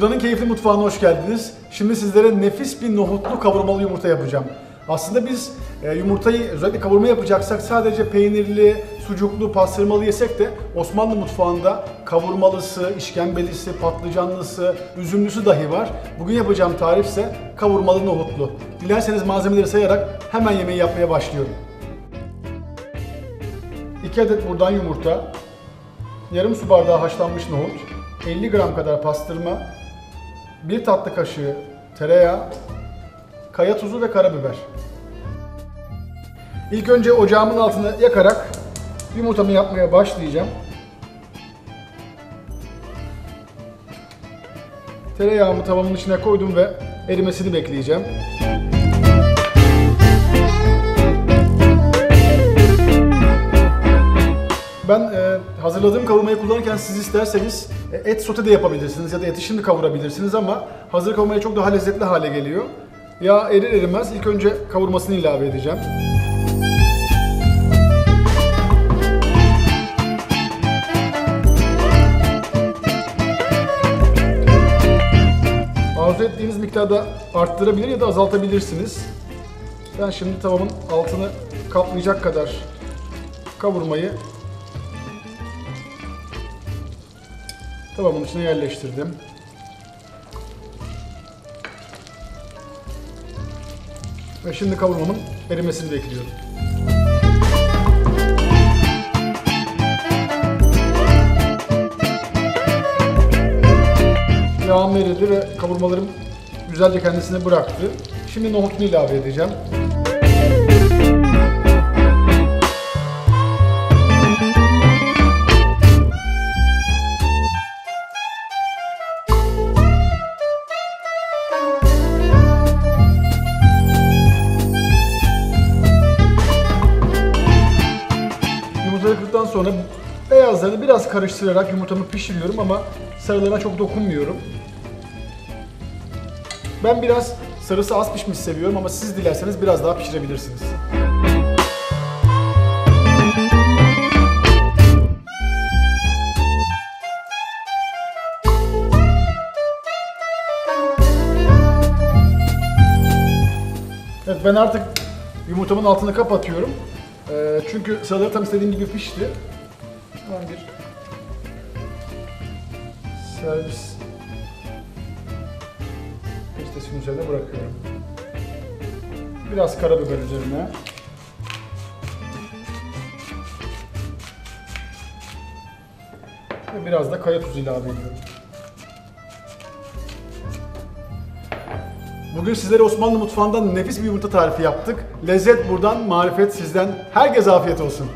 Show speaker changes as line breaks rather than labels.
Budanın Keyifli Mutfağı'na hoş geldiniz. Şimdi sizlere nefis bir nohutlu kavurmalı yumurta yapacağım. Aslında biz e, yumurtayı özellikle kavurma yapacaksak sadece peynirli, sucuklu, pastırmalı yesek de Osmanlı mutfağında kavurmalısı, işkembelisi, patlıcanlısı, üzümlüsü dahi var. Bugün yapacağım tarif ise kavurmalı nohutlu. Dilerseniz malzemeleri sayarak hemen yemeği yapmaya başlıyorum. 2 adet buradan yumurta, yarım su bardağı haşlanmış nohut, 50 gram kadar pastırma, 1 tatlı kaşığı tereyağı, kaya tuzu ve karabiber. İlk önce ocağımın altını yakarak yumurtamı yapmaya başlayacağım. Tereyağımı tavamın içine koydum ve erimesini bekleyeceğim. Hazırladığım kavurmayı kullanırken siz isterseniz e, et sote de yapabilirsiniz ya da eti şimdi kavurabilirsiniz ama hazır kavurmaya çok daha lezzetli hale geliyor. Yağ erir erimez ilk önce kavurmasını ilave edeceğim. Arzu ettiğiniz miktarda arttırabilir ya da azaltabilirsiniz. Ben şimdi tavamın altını kaplayacak kadar kavurmayı tavamın içine yerleştirdim. Ve şimdi kavurmamın erimesini bekliyorum. Yağım eridi ve kavurmalarım güzelce kendisini bıraktı. Şimdi nohutunu ilave edeceğim. Kırdıktan sonra beyazlarını biraz karıştırarak yumurtamı pişiriyorum ama sarılarına çok dokunmuyorum. Ben biraz sarısı az pişmiş seviyorum ama siz dilerseniz biraz daha pişirebilirsiniz. Evet ben artık yumurtamın altını kapatıyorum. Ee, çünkü sarıları tam istediğim gibi pişti. Hemen bir servis peçetesinin üzerine bırakıyorum. Biraz karabiber üzerine. Ve biraz da kaya tuzu ilave ediyorum. Bugün sizlere Osmanlı mutfağından nefis bir yumurta tarifi yaptık. Lezzet buradan, marifet sizden. Herkese afiyet olsun.